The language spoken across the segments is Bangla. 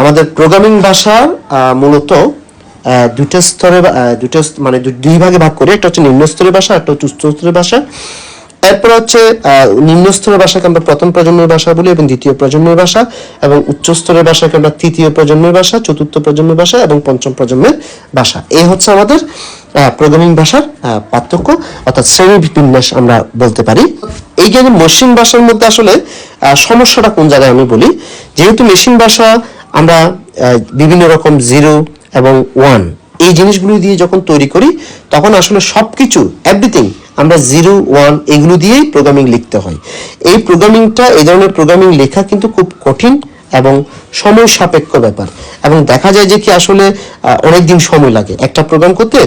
আমাদের প্রোগ্রামিং ভাষা মূলত দুইটা স্তরে দুইটা মানে দুই ভাগে ভাগ করি। একটা হচ্ছে নিম্ন স্তরের ভাষা, একটা হচ্ছে উচ্চ স্তরের ভাষা। এরপর হচ্ছে নিম্ন স্তরের ভাষাকে আমরা প্রথম প্রজন্মের ভাষা বলি এবং দ্বিতীয় প্রজন্মের ভাষা এবং উচ্চ স্তরের ভাষাকে আমরা তৃতীয় প্রজন্মের ভাষা, চতুর্থ প্রজন্মের ভাষা এবং পঞ্চম প্রজন্মের ভাষা। এই হচ্ছে আমাদের প্রোগ্রামিং ভাষার পার্থক্য, অর্থাৎ শ্রেণি বিন্যাস আমরা বলতে পারি। এই যে মেশিন ভাষার মধ্যে আসলে সমস্যাটা কোন জায়গায় আমি বলি, যেহেতু মেশিন ভাষা আমরা বিভিন্ন রকম জিরো এবং ওয়ান এই জিনিসগুলো দিয়ে যখন তৈরি করি, তখন আসলে সবকিছু এভরিথিং আমরা জিরো ওয়ান এগুলো দিয়েই প্রোগ্রামিং লিখতে হয়। এই প্রোগ্রামিংটা এই ধরনের প্রোগ্রামিং লেখা কিন্তু খুব কঠিন এবং সময় সাপেক্ষ ব্যাপার। এবং দেখা যায় যে কি আসলে অনেক দিন সময় লাগে। একটা প্রোগ্রাম করতে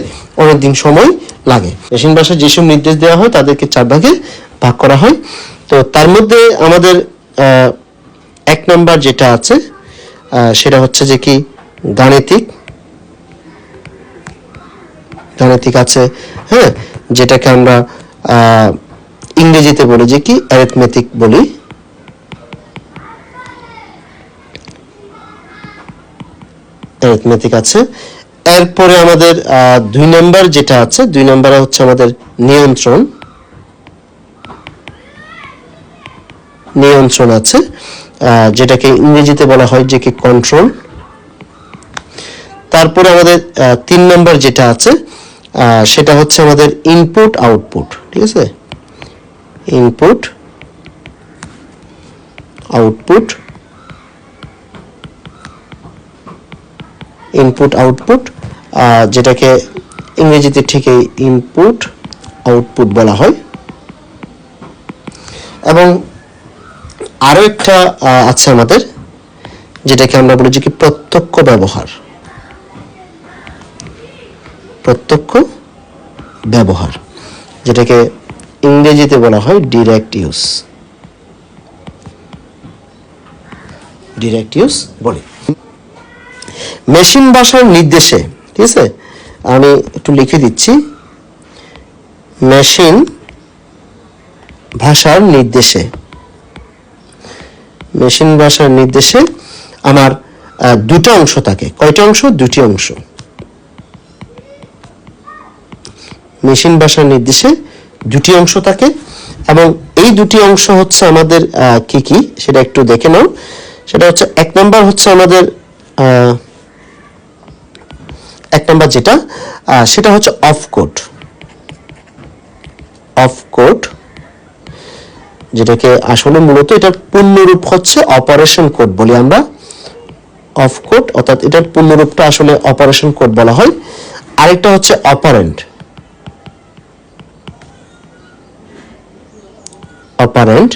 অনেক দিন সময় লাগে। মেশিন ভাষায় যেসব নির্দেশ দেওয়া হয়, তাদেরকে চার ভাগে ভাগ করা হয়। তো তার মধ্যে আমাদের এক নাম্বার যেটা আছে সেটা হচ্ছে যে কি? গাণিতিক। গাণিতিক আছে হ্যাঁ? যেটাকে আমরা ইংরেজিতে বলি যে কি? অ্যারিথমেটিক বলি। অ্যারিথমেটিক আছে। এরপরে আমাদের দুই নাম্বার যেটা আছে, দুই নাম্বারে হচ্ছে আমাদের নিয়ন্ত্রণ। নিয়ন্ত্রণ আছে। যেটাকে ইংরেজিতে বলা হয় যে কি কন্ট্রোল তারপরে আমাদের তিন নম্বর যেটা আছে সেটা হচ্ছে আমাদের ইনপুট আউটপুট ঠিক আছে? ইনপুট আউটপুট ইনপুট আউটপুট যেটাকে ইংরেজিতে ঠিকই ইনপুট আউটপুট বলা হয়। এবং আরও একটা আছে আমাদের, যেটাকে আমরা বলি যে কি প্রত্যক্ষ ব্যবহার। প্রত্যক্ষ ব্যবহার, যেটাকে ইংরেজিতে বলা হয় ডিরেক্ট ইউজ ডিরেক্ট ইউজ বলে। মেশিন ভাষার নির্দেশে, ঠিক আছে? আমি একটু লিখে দিচ্ছি। মেশিন ভাষার নির্দেশে। মেশিন ভাষার নির্দেশে আমার দুটো অংশ থাকে। কয়টা অংশ? দুটি অংশ। মেশিন ভাষার নির্দেশে দুটি অংশ থাকে এবং এই দুটি অংশ হচ্ছে আমাদের কি কি? সেটা একটু দেখে নাও। সেটা হচ্ছে, এক নম্বর হচ্ছে আমাদের এক নম্বর যেটা সেটা হচ্ছে অফ কোড। অফ কোড যেটাকে আসলে মূলত এটার পূর্ণরূপ হচ্ছে অপারেশন কোড বলি আমরা। অফ কোড অর্থাৎ এটার পূর্ণরূপটা আসলে অপারেশন কোড বলা হয়। আরেকটা হচ্ছে অপারেন্ট অপারেন্ট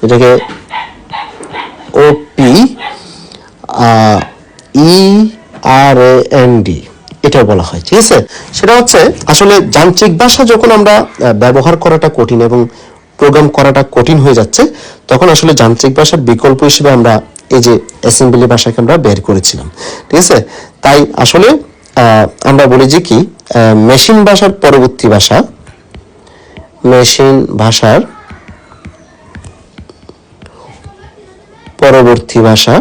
যেটাকে ওপি ই আর এন ডি এটা বলা হয়, ঠিক আছে? সেটা হচ্ছে আসলে যান্ত্রিক ভাষা যখন আমরা ব্যবহার করাটা কঠিন এবং প্রোগ্রাম করাটা কঠিন হয়ে যাচ্ছে, তখন আসলে যান্ত্রিক ভাষার বিকল্প হিসেবে আমরা এই যে অ্যাসেম্বলি ভাষাকে আমরা বের করেছিলাম, ঠিক আছে? তাই আসলে আমরা বলি যে কি মেশিন ভাষার পরবর্তী ভাষা মেশিন ভাষার পরবর্তী ভাষা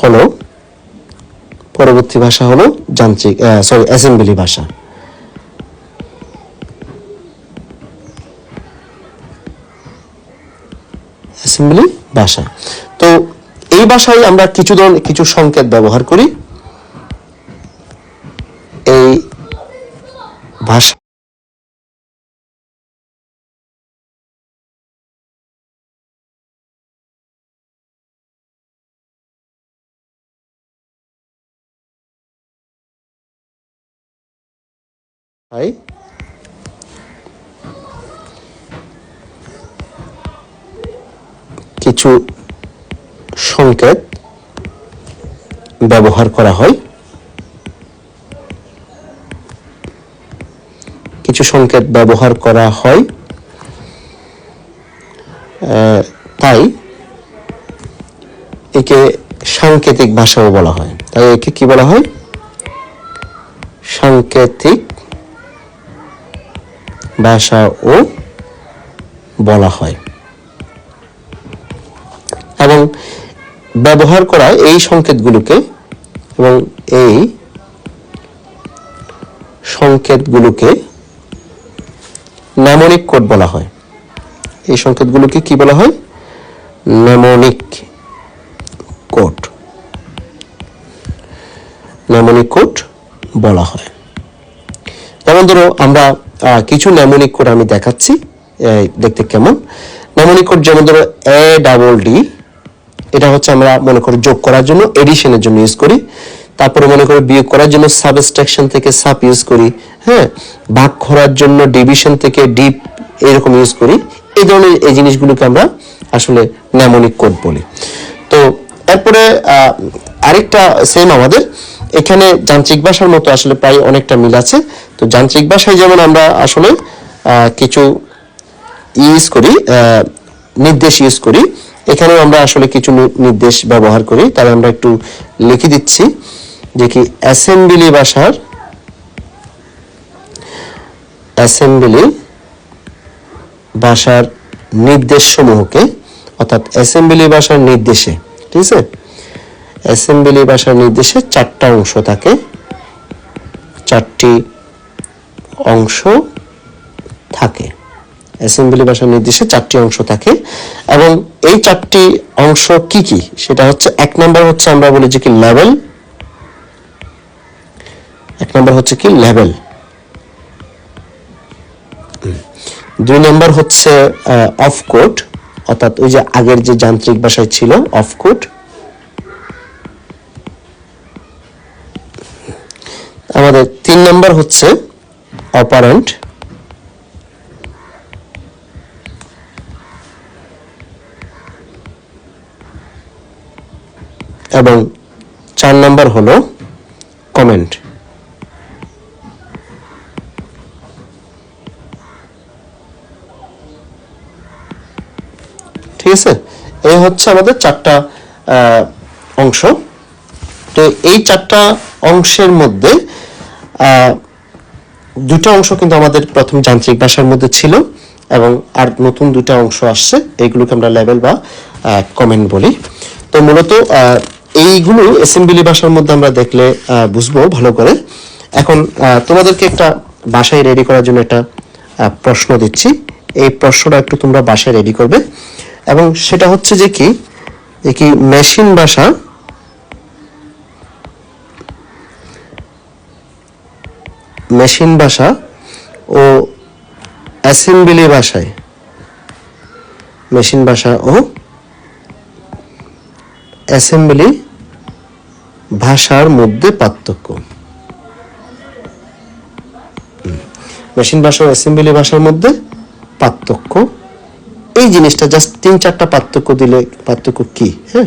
হলো, পরবর্তী ভাষা হলো যান্ত্রিক সরি অ্যাসেম্বলি ভাষা। অ্যাসেম্বলি ভাষা। তো এই ভাষায় আমরা কিছু ধরনের কিছু সংকেত ব্যবহার করি। এই ভাষা হয় কিছু সংকেত ব্যবহার করা হয়। কিছু সংকেত ব্যবহার করা হয়। তাই একে সাংকেতিক ভাষাও বলা হয়। তাই একে কি বলা হয়? সাংকেতিক ভাষাও বলা হয়। ব্যবহার করা এই সংকেতগুলোকে এবং এই সংকেতগুলোকে ন্যামনিক কোড বলা হয়। এই সংকেতগুলোকে কি বলা হয়? ন্যামনিক কোড ন্যামনিক কোড বলা হয়। যেমন ধরো আমরা কিছু ন্যামনিক কোড আমি দেখাচ্ছি দেখতে কেমন? ন্যামনিক কোড যেমন ধরো এ ডাবল ডি এটা হচ্ছে আমরা মনে করি যোগ করার জন্য এডিশনের জন্য ইউজ করি। তারপরে মনে করো বিয়োগ করার জন্য সাবস্ট্রাকশন থেকে সাব ইউজ করি। হ্যাঁ? ভাগ করার জন্য ডিভিশন থেকে ডিপ এরকম ইউজ করি। এই ধরনের এই জিনিসগুলোকে আমরা আসলে ন্যামনিক কোড বলি। তো এরপরে আরেকটা সেম আমাদের। এখানে যান্ত্রিক ভাষার মতো আসলে প্রায় অনেকটা মিল আছে। তো যান্ত্রিক ভাষায় যেমন আমরা আসলে কিছু ইউজ করি নির্দেশ ইউজ করি এখানেও আমরা আসলে কিছু নির্দেশ ব্যবহার করি। তাহলে আমরা একটু লিখে দিচ্ছি যে কি অ্যাসেম্বলি ভাষার অ্যাসেম্বলি ভাষার নির্দেশসমূহকে, অর্থাৎ অ্যাসেম্বলি ভাষার নির্দেশে, ঠিক আছে? অ্যাসেম্বলি ভাষার নির্দেশে চারটা অংশ থাকে। চারটি অংশ থাকে। অ্যাসেম্বলি ভাষার নির্দেশে চারটি অংশ থাকে। এবং এই চারটি অংশ কি কি? সেটা হচ্ছে, এক নম্বর হচ্ছে আমরা বলি যে কি লেভেল এক নম্বর হচ্ছে কি লেভেল দুই নম্বর হচ্ছে অফ কোড অর্থাৎ ওই যে আগের যে যান্ত্রিক ভাষায় ছিল অফ কোড আমাদের তিন নম্বর হচ্ছে অপারেন্ট এবং চার নম্বর হলো কমেন্ট ঠিক আছে? এই হচ্ছে আমাদের চারটা অংশ। তো এই চারটা অংশের মধ্যে দুটো অংশ কিন্তু আমাদের প্রথম যান্ত্রিক ভাষার মধ্যে ছিল এবং আর নতুন দুটো অংশ আসছে, এগুলোকে আমরা লেভেল বা কমেন্ট বলি। তো মূলত এইগুলো অ্যাসেম্বলি ভাষার মধ্যে আমরা দেখলে বুঝব ভালো করে। এখন তোমাদেরকে একটা বাসায় রেডি করার জন্য একটা প্রশ্ন দিচ্ছি। এই প্রশ্নটা একটু তোমরা বাসায় রেডি করবে। এবং সেটা হচ্ছে যে কি যে কি মেশিন ভাষা? মেশিন ভাষা ও অ্যাসেম্বলি ভাষায়। মেশিন ভাষা ও অ্যাসেম্বলি ভাষার মধ্যে পার্থক্য। মেশিন ভাষা ও অ্যাসেম্বলি ভাষার মধ্যে পার্থক্য। এই জিনিসটা জাস্ট তিন চারটা পার্থক্য দিলে, পার্থক্য কি? হ্যাঁ?